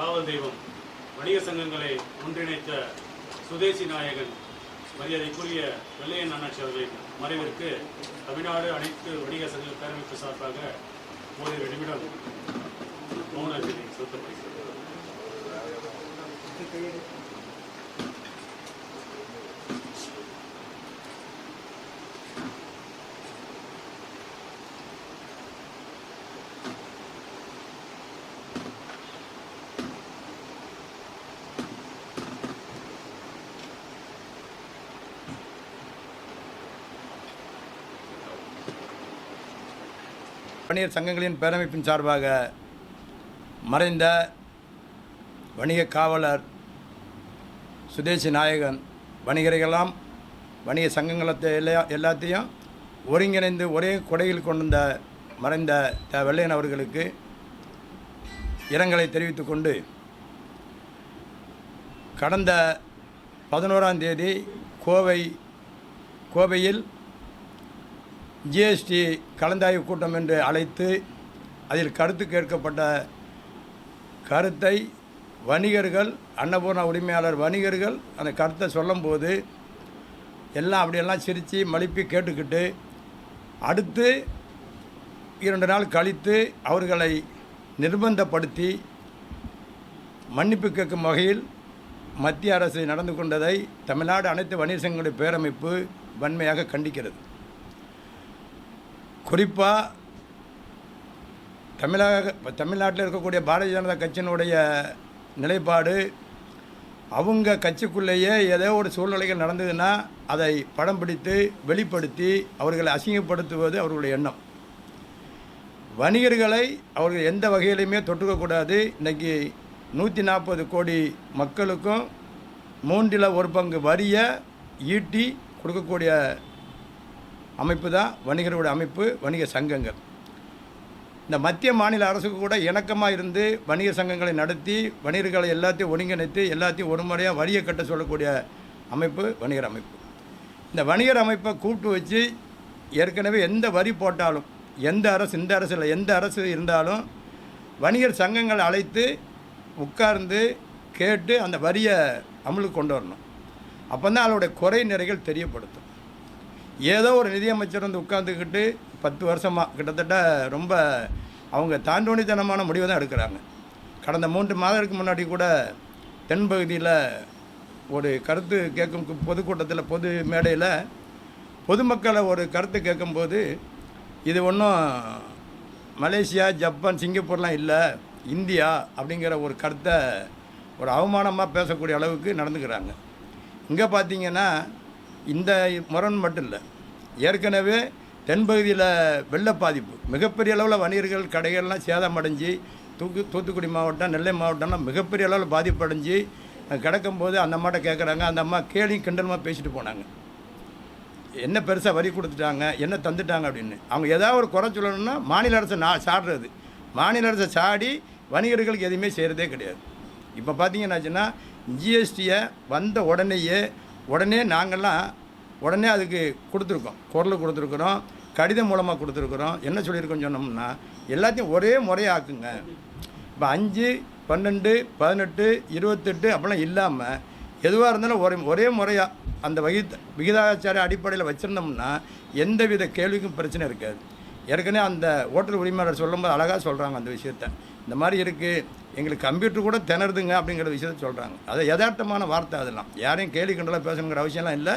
காவல் தெய்வம் வணிக சங்கங்களை ஒன்றிணைத்த சுதேசி நாயகன் மரியாதைக்குரிய வெள்ளையன் அண்ணாச்சி அவர்களின் மறைவிற்கு தமிழ்நாடு அனைத்து வணிக சங்க பேரமைப்பு சார்பாக ஓரிரு நிமிடம் மௌன செலுத்தப்படுகிறது. வணிகர் சங்கங்களின் பேரமைப்பின் சார்பாக மறைந்த வணிக காவலர் சுதேசி நாயகன் வணிகர்களெல்லாம் வணிக சங்கங்களத்தை எல்லா எல்லாத்தையும் ஒருங்கிணைந்து ஒரே கொடையில் கொண்டிருந்த மறைந்த த வெள்ளையன் அவர்களுக்கு இரங்கலை தெரிவித்துக்கொண்டு கடந்த பதினோராம் தேதி கோவை கோவையில் ஜிஎஸ்டி கலந்தாய்வு கூட்டம் என்று அழைத்து அதில் கருத்து கேட்கப்பட்ட கருத்தை வணிகர்கள் அன்னபூர்ணா உரிமையாளர் வணிகர்கள் அந்த கருத்தை சொல்லும்போது எல்லாம் அப்படியெல்லாம் சிரித்து மலிப்பி கேட்டுக்கிட்டு அடுத்து இரண்டு நாள் கழித்து அவர்களை நிர்பந்தப்படுத்தி மன்னிப்பு கேட்கும் வகையில் மத்திய அரசு நடந்து கொண்டதை தமிழ்நாடு அனைத்து வணிக சங்கங்களுடைய பேரமைப்பு வன்மையாக கண்டிக்கிறது. குறிப்பாக தமிழக தமிழ்நாட்டில் இருக்கக்கூடிய பாரதிய ஜனதா கட்சியினுடைய நிலைப்பாடு அவங்க கட்சிக்குள்ளேயே ஏதோ ஒரு சூழ்நிலைகள் நடந்ததுன்னா அதை படம் பிடித்து வெளிப்படுத்தி அவர்களை அசிங்கப்படுத்துவது அவர்களுடைய எண்ணம். வணிகர்களை அவர்கள் எந்த வகையிலையுமே தொட்டுக்கக்கூடாது இன்றைக்கி நூற்றி நாற்பது கோடி மக்களுக்கும் மூன்றில் ஒரு பங்கு வரியை ஈட்டி கொடுக்கக்கூடிய அமைப்பு தான் வணிகர்களுடைய அமைப்பு வணிக சங்கங்கள். இந்த மத்திய மாநில அரசுக்கு கூட இணக்கமாக இருந்து வணிக சங்கங்களை நடத்தி வணிகர்களை எல்லாத்தையும் ஒருங்கிணைத்து எல்லாத்தையும் ஒரு முறையாக வரியை கட்ட சொல்லக்கூடிய அமைப்பு வணிகர் அமைப்பு. இந்த வணிகர் அமைப்பை கூப்பிட்டு வச்சு ஏற்கனவே எந்த வரி போட்டாலும் எந்த அரசு இந்த அரசு இல்லை எந்த அரசு இருந்தாலும் வணிகர் சங்கங்களை அழைத்து உட்கார்ந்து கேட்டு அந்த வரியை அமலுக்கு கொண்டு வரணும். அப்போ தான் அதோடைய குறை நிறைகள் தெரியப்படுத்தும். ஏதோ ஒரு நிதியமைச்சர் வந்து உட்காந்துக்கிட்டு பத்து வருஷமாக கிட்டத்தட்ட ரொம்ப அவங்க தாண்டோணித்தனமான முடிவை தான் எடுக்கிறாங்க. கடந்த மூன்று மாதத்துக்கு முன்னாடி கூட தென்பகுதியில் ஒரு கருத்து கேட்கும் பொதுக்கூட்டத்தில் பொது மேடையில் பொதுமக்களை ஒரு கருத்து கேட்கும்போது இது ஒன்றும் மலேசியா ஜப்பான் சிங்கப்பூர்லாம் இல்லை இந்தியா அப்படிங்கிற ஒரு கருத்தை ஒரு அவமானமாக பேசக்கூடிய அளவுக்கு நடந்துக்கிறாங்க. இங்கே பார்த்தீங்கன்னா இந்த முரண் மட்டும் இல்லை ஏற்கனவே தென்பகுதியில் வெள்ள பாதிப்பு மிகப்பெரிய அளவில் வணிகர்கள் கடைகள்லாம் சேதமடைஞ்சு தூக்கு தூத்துக்குடி மாவட்டம் நெல்லை மாவட்டம்லாம் மிகப்பெரிய அளவில் பாதிப்படைஞ்சு கிடக்கும்போது அந்த அம்மாட்ட கேட்குறாங்க அந்த அம்மா கேலி கிண்டலமாக பேசிட்டு போனாங்க. என்ன பெருசாக வரி கொடுத்துட்டாங்க என்ன தந்துட்டாங்க அப்படின்னு. அவங்க ஏதாவது ஒரு குறை சொல்லணும்னா மாநில அரசை நான் சாடுறது. மாநில அரசை சாடி வணிகர்களுக்கு எதுவுமே செய்கிறதே கிடையாது. இப்போ பார்த்தீங்கன்னாச்சுன்னா ஜிஎஸ்டியை வந்த உடனேயே உடனே நாங்கள்லாம் உடனே அதுக்கு கொடுத்துருக்கோம். குரல் கொடுத்துருக்குறோம். கடிதம் மூலமாக கொடுத்துருக்குறோம். என்ன சொல்லியிருக்கோம் சொன்னோம்னா எல்லாத்தையும் ஒரே முறையாக்குங்க. இப்போ அஞ்சு பன்னெண்டு பதினெட்டு இருபத்தெட்டு அப்படிலாம் இல்லாமல் எதுவாக இருந்தாலும் ஒரே ஒரே முறையாக அந்த வகி விகிதாச்சார அடிப்படையில் வச்சுருந்தோம்னா எந்தவித கேள்விக்கும் பிரச்சனை இருக்காது. ஏற்கனவே அந்த ஓட்டல் உரிமையாளர் சொல்லும்போது அழகாக சொல்கிறாங்க அந்த விஷயத்த. இந்த மாதிரி இருக்குது எங்களுக்கு கம்ப்யூட்டர் கூட திணறுதுங்க அப்படிங்கிற விஷயத்த சொல்கிறாங்க அது யதார்த்தமான வார்த்தை அதெல்லாம். யாரையும் கேலி கண்டலாக பேசணுங்கிற அவசியம்லாம் இல்லை.